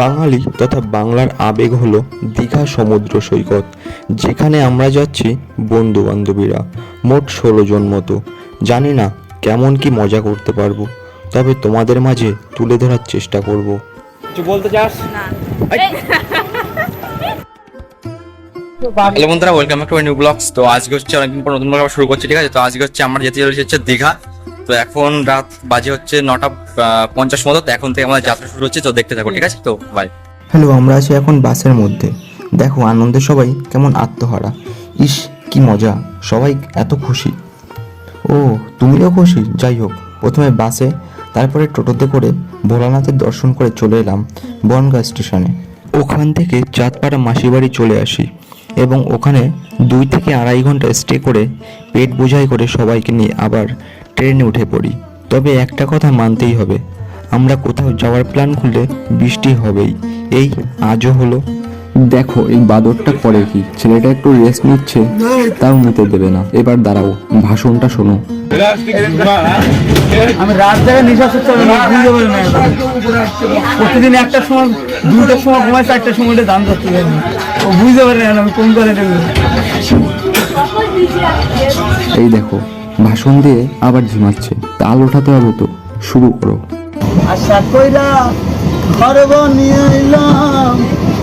বাঙালি তথা বাংলার আবেগ হলো দীঘা সমুদ্র সৈকত যেখানে আমরা যাচ্ছি বন্ধু বান্ধবীরা মোট ষোলো জন মতো। জানি না কেমন কি মজা করতে পারব তবে তোমাদের মাঝে তুলে ধরার চেষ্টা করব। বলতে চাস? না। হ্যালো বন্ধুরা ওয়েলকাম টু নিউ ব্লগস তো আজকে হচ্ছে অনেকদিন পর নতুন ব্লগ শুরু করছি ঠিক আছে? তো আজকে হচ্ছে আমরা যেতে চলেছি হচ্ছে দীঘা। তো এখন রাত বাজে হচ্ছে নটা পঞ্চাশ মতো, তো এখন থেকে আমাদের যাত্রা শুরু হচ্ছে, তো দেখতে থাকো, ঠিক আছে? তো বাই হ্যালো আমরা আছি এখন বাসের মধ্যে। দেখো, আনন্দে সবাই কেমন আত্মহারা। ইস, কি মজা। সবাই এত খুশি। ও, তুমিও খুশি? যাই হোক, প্রথমে বাসে, তারপরে টোটোতে করে ভোলানাথের দর্শন করে চলে এলাম বনগাঁ স্টেশনে। ওখান থেকে চাঁদপাড়া মাসির বাড়ি চলে আসি এবং ওখানে দুই থেকে আড়াই ঘণ্টা স্টে করে পেট বোঝাই করে সবাইকে নিয়ে আবার ট্রেনে উঠে পড়ি। তবে একটা কথা মানতেই হবে আমরা কোথাও যাওয়ার প্ল্যান খুললে বৃষ্টি হবেই। এই আজও হলো। দেখো এই বাদরটা করে কি? ছেলেটা একটু রেস্ট নিচ্ছে তাও নিতে দেবে না। এবার দাঁড়াও ভাষণটা শোনো। আমি রাত জায়গায় নিঃশ্বাস হচ্ছে আমি রাত বুঝতে পারি না প্রতিদিন একটা সময় দুটার সময় ঘুমাই চারটার সময় করতে পারি ও বুঝতে পারি না আমি কোন করে এই দেখো ভাষণ দিয়ে আবার ঝিমাচ্ছে। তাল ওঠাতে হবে তো শুরু করো। আশা কইরা ঘর বানিয়ে এলাম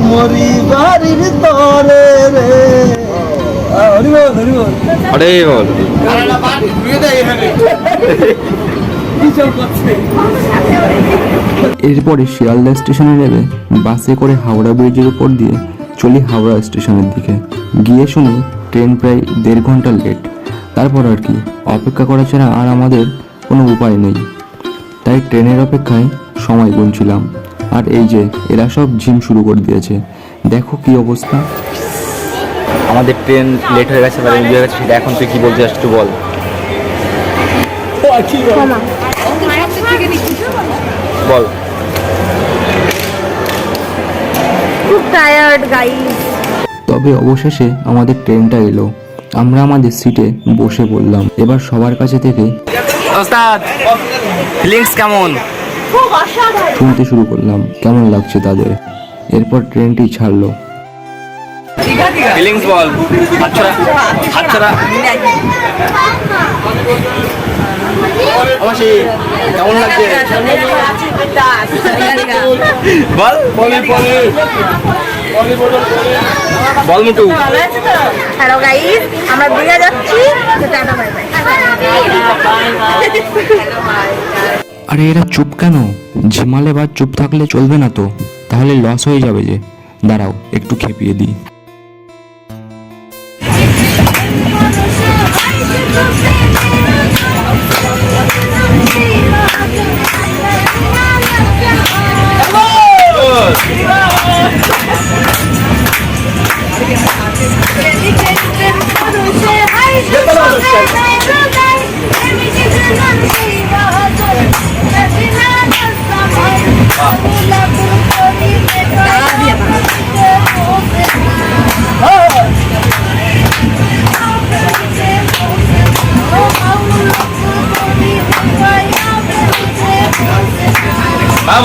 মরি বাড়ির তরে রে। আরে বল এরপরে শিয়ালদা স্টেশনে নেবে বাসে করে হাওড়া ব্রিজের উপর দিয়ে চলি হাওড়া স্টেশনের দিকে। গিয়ে শুনি ট্রেন প্রায় দেড় ঘণ্টা লেট তারপর আর কি অপেক্ষা করা ছাড়া আর আমাদের কোনো উপায় নেই। তাই ট্রেনের অপেক্ষায় সময় গুনছিলাম। আর এই যে এরা সব জিম শুরু করে দিয়েছে। দেখো কি অবস্থা। আমাদের ট্রেন লেট হয়ে গেছে বা হয়ে গেছে সেটা এখন তুই কি বলতে একটু বল। বল। খুব টায়ার্ড গাইস তবে অবশেষে আমাদের ট্রেনটা এলো। আমরা আমাদের সিটে বসে পড়লাম। এবার সবার কাছে থেকে ওস্তাদ ফিলিংস কেমন? শুনতে শুরু করলাম। কেমন লাগছে তাদের? এরপর ট্রেনটি ছাড়লো। ফিলিংস বল। আচ্ছা আচ্ছা অবশ্যই কেমন লাগছে? বল। বল মুটু হ্যালো গাইস আমরা দীঘা যাচ্ছি টাটা বাই বাই? আরে এরা চুপ কেন? ঝিমালে বা চুপ থাকলে চলবে না তো। তাহলে লস হয়ে যাবে যে। দাঁড়াও একটু খেপিয়ে দিই।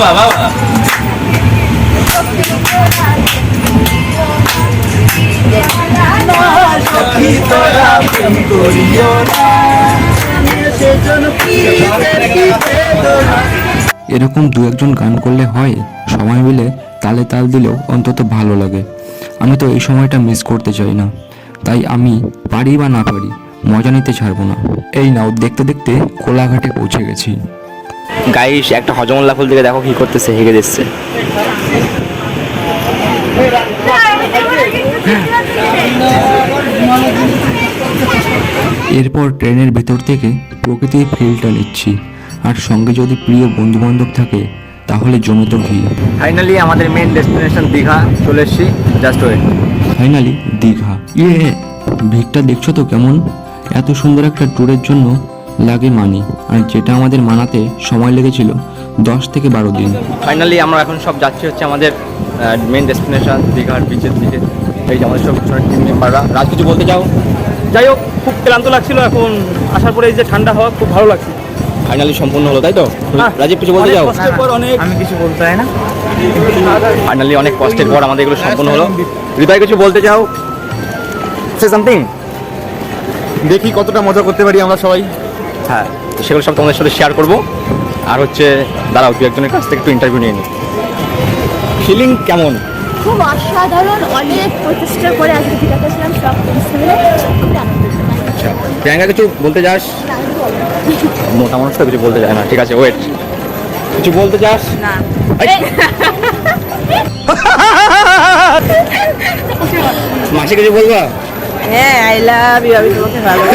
বাবা বাবা। এরকম দু একজন গান করলে হয় সময় মিলে তালে তাল দিলেও অন্তত ভালো লাগে। আমি তো এই সময়টা মিস করতে চাই না। তাই আমি পারি বা না পারি, মজা নিতে ছাড়বো না। এই নাও, দেখতে দেখতে কোলাঘাটে পৌঁছে গেছি। গাইস একটা হজমল্লা ফুল থেকে দেখো কি করতেছে হেগে দিচ্ছে। এরপর ট্রেনের ভেতর থেকে প্রকৃতির ফিলটা নিচ্ছি। আর সঙ্গে যদি প্রিয় বন্ধু বান্ধব থাকে তাহলে জমে তো ভিড় ফাইনালি আমাদের মেন ডেস্টিনেশন দীঘা চলে এসেছি জাস্ট ওয়েট ফাইনালি দীঘা। ইয়ে ভিড়টা দেখছ তো কেমন? এত সুন্দর একটা ট্যুরের জন্য লাগে মানি আর যেটা আমাদের মানাতে সময় লেগেছিল দশ থেকে বারো দিন। ফাইনালি আমরা এখন সব যাচ্ছি হচ্ছে আমাদের মেন ডেস্টিনেশন দীঘার বিচের দিকে। এই যে আমাদের সব টিম মেম্বাররা রাজ কিছু বলতে চাও? যাই হোক খুব ক্লান্ত লাগছিল এখন। আসার পরে এই যে ঠান্ডা হওয়া খুব ভালো লাগছে। ফাইনালি সম্পূর্ণ হলো তাই তো? হ্যাঁ। রাজীব কিছু বলতে যাও পর অনেক আমি কিছু বলতে হয় না। ফাইনালি অনেক কষ্টের পর আমাদের এগুলো সম্পূর্ণ হলো। হৃদয় কিছু বলতে চাও? সে সামথিং দেখি কতটা মজা করতে পারি আমরা সবাই। হ্যাঁ তো সেগুলো সব তোমাদের সাথে শেয়ার করব। আর হচ্ছে দাঁড়াও দু একজনের কাছ থেকে একটু ইন্টারভিউ নিয়ে নিই ফিলিং কেমন? খুব অসাধারণ অনেক প্রচেষ্টা করে আজকে সব। আচ্ছা প্রিয়াঙ্কা কিছু বলতে চাস? মোটা মানুষ তো কিছু বলতে চায় না ঠিক আছে ওয়েট কিছু বলতে চাস? না। মাসি কিছু বলবা? হ্যাঁ আই লাভ ইউ আমি তোমাকে ভালো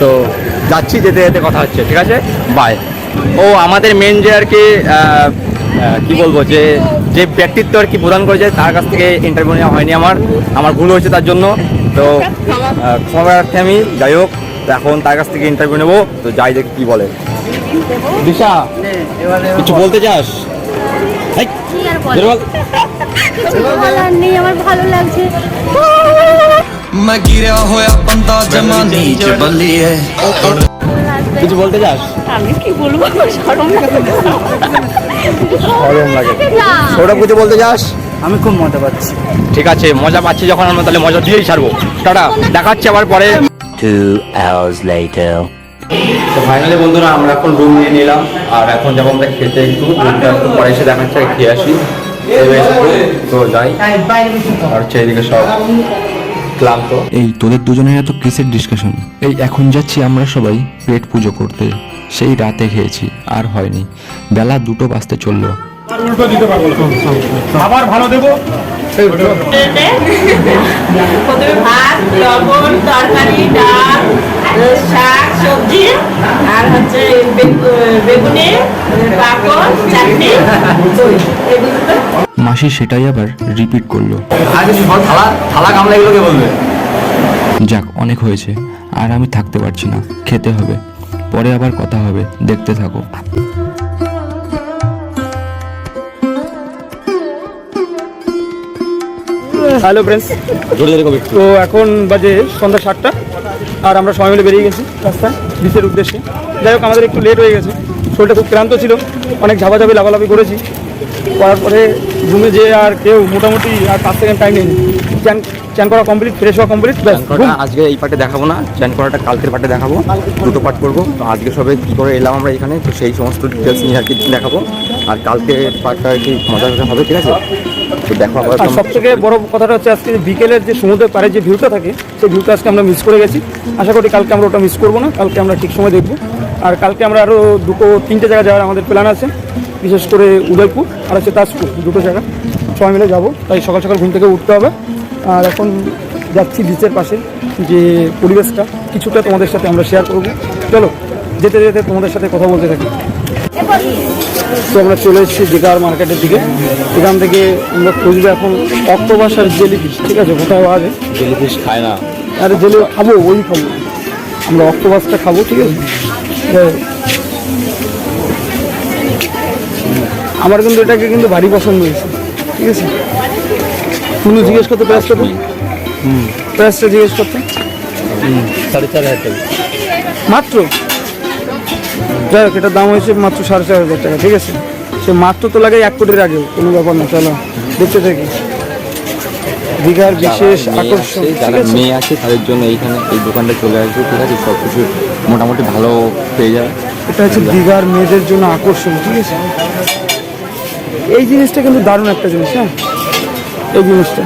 তো যাচ্ছি, যেতে যেতে কথা হচ্ছে, ঠিক আছে? বাই ও, আমাদের মেন যে আর কি কি বলব, যে যে ব্যক্তিত্ব আর কি প্রদান করেছে, তার কাছ থেকে ইন্টারভিউ নেওয়া হয়নি আমার। আমার ভুল হয়েছে তার জন্য। তো ক্ষমা আমি, যাই হোক এখন তার কাছ থেকে ইন্টারভিউ নেব। তো যাই দেখি কি বলে। দিশা, কিছু বলতে চাস? আমার ভালো লাগছে। ਮੈਂ ਗਿਰਿਆ ਹੋਇਆ ਬੰਦਾ ਜਮਾ ਨੀਚ ਬੱਲੀਏ কিছু বলতে চাস আমি কি বলবো আমার শরম লাগে গরম লাগে না। সৌরভ কিছু বলতে চাস আমি খুব মজা পাচ্ছি ঠিক আছে মজা পাচ্ছি যখন আমরা তাহলে মজা দিয়েই ছাড়বো টাটা দেখাচ্ছি আবার পরে Two hours later. তো ফাইনালি বন্ধুরা আমরা এখন রুম নিয়ে নিলাম আর এখন যাবো আমরা খেতে একটু রুমটা একটু পরে এসে দেখাচ্ছে আগে খেয়ে আসি এই বেশ, তো যাই আর হচ্ছে এইদিকে সব ক্লান্ত। এই তোদের দুজনের এত কিসের ডিসকাশন এই এখন যাচ্ছি আমরা সবাই পেট পুজো করতে। সেই রাতে খেয়েছি আর হয়নি। বেলা দুটো বাজতে চলল। আবার ভালো দেবো? প্রথমে ভাত লবণ তরকারি ডাল শাক সবজি আর হচ্ছে বেগু- বেগুনি চাটনি এগুলো তো মাসি সেটাই আবার রিপিট করল। যাক অনেক হয়েছে। আর আমি থাকতে পারছি না খেতে হবে। পরে আবার কথা হবে দেখতে থাকো। হ্যালো ফ্রেন্ডস জোরে জোরে কবি। তো এখন বাজে সন্ধ্যা সাতটা আর আমরা সবাই মিলে বেরিয়ে গেছি রাস্তায় বিচের উদ্দেশ্যে। যাই হোক আমাদের একটু লেট হয়ে গেছে। শরীরটা খুব ক্লান্ত ছিল। অনেক ঝাপাঝাপি লাফালাফি করেছি। করার পরে রুমে যে আর কেউ মোটামুটি আর পাঁচ সেকেন্ড টাইম নেই চ্যান চ্যান করা কমপ্লিট ফ্রেশ হওয়া কমপ্লিট আজকে এই পার্টে দেখাবো না চ্যান করাটা কালকের পার্টে দেখাবো দুটো পার্ট করব। তো আজকে সবে কী করে এলাম আমরা এখানে তো সেই সমস্ত ডিটেলস নিয়ে আর কি দেখাবো। আর কালকে পার্টটা আর কি মজা মজা হবে ঠিক আছে? তো দেখো আর সব থেকে বড় কথাটা হচ্ছে আজকে বিকেলের যে সমুদ্রের পাড়ে যে ভিউটা থাকে সেই ভিউটা আজকে আমরা মিস করে গেছি। আশা করি কালকে আমরা ওটা মিস করব না কালকে আমরা ঠিক সময় দেখব। আর কালকে আমরা আরও দুটো তিনটে জায়গা যাওয়ার আমাদের প্ল্যান আছে। বিশেষ করে উদয়পুর আর হচ্ছে তাজপুর দুটো জায়গা। সবাই মিলে যাব তাই সকাল সকাল ঘুম থেকে উঠতে হবে। আর এখন যাচ্ছি বিচের পাশে যে পরিবেশটা কিছুটা তোমাদের সাথে আমরা শেয়ার করব। চলো যেতে যেতে তোমাদের সাথে কথা বলতে থাকি। তো আমরা চলে এসেছি দীঘার মার্কেটের দিকে। এখান থেকে আমরা খুঁজবো এখন অক্টোপাস আর জেলিফিশ ঠিক আছে? কোথায় পাওয়া যায়? জেলিফিশ খায় না। আরে জেলি খাব ওই খাব। আমরা অক্টোপাসটা খাব ঠিক আছে। আমার কিন্তু এটাকে কিন্তু ভারী পছন্দ হয়েছে ঠিক আছে? তুমি জিজ্ঞেস করতে প্রাইস কত প্রাইসটা জিজ্ঞেস করতে। সাড়ে চার হাজার টাকা। মাত্র? যাই হোক এটার দাম হয়েছে মাত্র সাড়ে চার হাজার টাকা ঠিক আছে? সে মাত্র তো লাগে এক কোটির আগেও কোনো ব্যাপার না চলো দেখতে থাকি। দীঘার বিশেষ আকর্ষণ যারা মেয়ে আছে তাদের জন্য এইখানে এই দোকানটা চলে আসবে ঠিক আছে? সব কিছু মোটামুটি ভালো পেয়ে যাবে। এটা হচ্ছে দীঘার মেয়েদের জন্য আকর্ষণ ঠিক আছে? এই জিনিসটা কিন্তু দারুণ একটা জিনিস হ্যাঁ? এই জিনিসটা।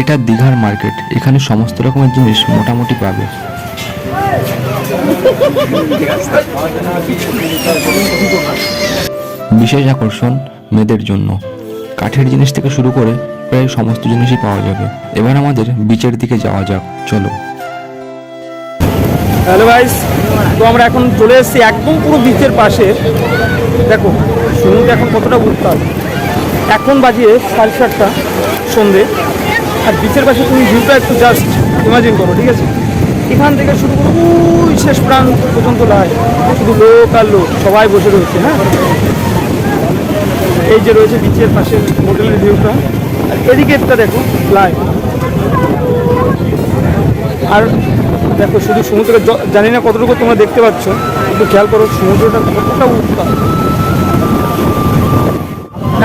এটা দীঘার মার্কেট এখানে সমস্ত রকমের জিনিস মোটামুটি পাবে। বিশেষ আকর্ষণ মেয়েদের জন্য। কাঠের জিনিস থেকে শুরু করে প্রায় সমস্ত জিনিসই পাওয়া যাবে। এবার আমাদের বিচের দিকে যাওয়া যাক, চলো। হ্যালো ভাইস তো আমরা এখন চলে এসেছি একদম পুরো বিচের পাশে। দেখো সমুদ্র এখন কতটা উত্তাল। এখন বাজিয়ে সাড়ে সাতটা সন্ধে। আর বিচের পাশে তুমি ভিউটা একটু জাস্ট ইমাজিন করো, ঠিক আছে? এখান থেকে শুরু করে শেষ প্রান্ত পর্যন্ত লাইট শুধু লোক আর লোক, সবাই বসে রয়েছে হ্যাঁ? এই যে রয়েছে বিচের পাশে হোটেলের ভিউটা। আর এদিকে এদিকেরটা দেখো লাইট আর দেখো শুধু সমুদ্রের জানি না কতটুকু তোমরা দেখতে পাচ্ছ একটু খেয়াল করো সমুদ্রটা কতটা উত্তাল।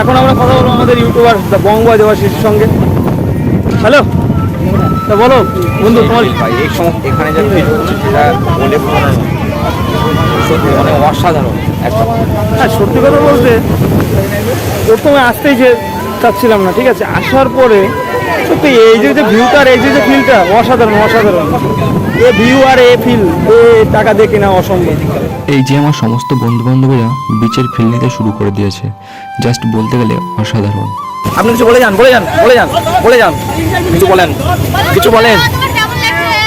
এখন আমরা কথা বলব আমাদের ইউটিউবার বঙ্গবা দেবাশিসের সঙ্গে। হ্যালো? তা বলো বন্ধু তোমার এখানে যে সেটা বলে সত্যি মানে অসাধারণ একটা হ্যাঁ সত্যি কথা বলতে প্রথমে আসতেই যে চাচ্ছিলাম না ঠিক আছে? আসার পরে সত্যি এই যে যে ভিউটা আর এই যে যে ফিলটা অসাধারণ অসাধারণ। A view R A feel এ টাকা দিয়ে কেনা অসম্ভব। এই যে আমার সমস্ত বন্ধু বান্ধবীরা বিচের ফিল নিতে শুরু করে দিয়েছে জাস্ট বলতে গেলে অসাধারণ। আপনি কিছু বলে যান বলে যান বলে যান বলে যান। কিছু বলেন কিছু বলেন।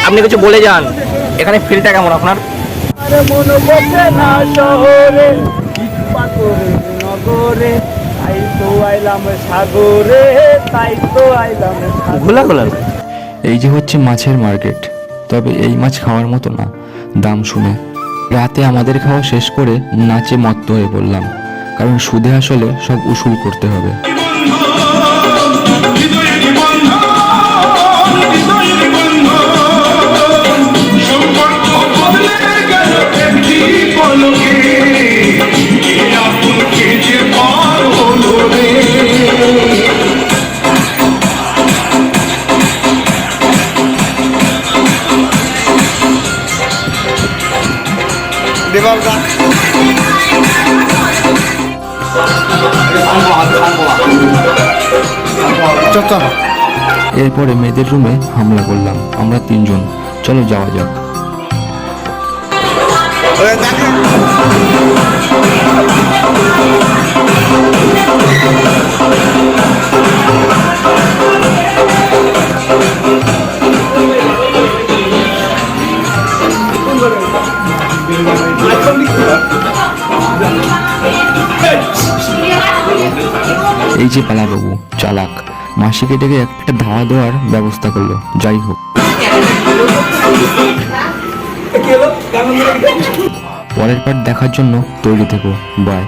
আপনি কিছু বলে যান। এখানে ফিলটা কেমন আপনার? আরে মন বসে না শহরে নগরে। ঘোলা ঘোলা। এই যে হচ্ছে মাছের মার্কেট, তবে এই মাছ খাওয়ার মতো না, দাম শুনে। রাতে আমাদের খাওয়া শেষ করে নাচে মত্ত হয়ে পড়লাম, কারণ সুদে আসলে সব উসুল করতে হবে। এরপরে মেয়েদের রুমে হামলা করলাম। আমরা তিনজন। চলো যাওয়া যাক। এই যে পালাবাবু চালাক। মাসিকে ডেকে একটা ধাওয়া দেওয়ার ব্যবস্থা করল, যাই হোক। পরের পার্ট দেখার জন্য তৈরি থেকো বাই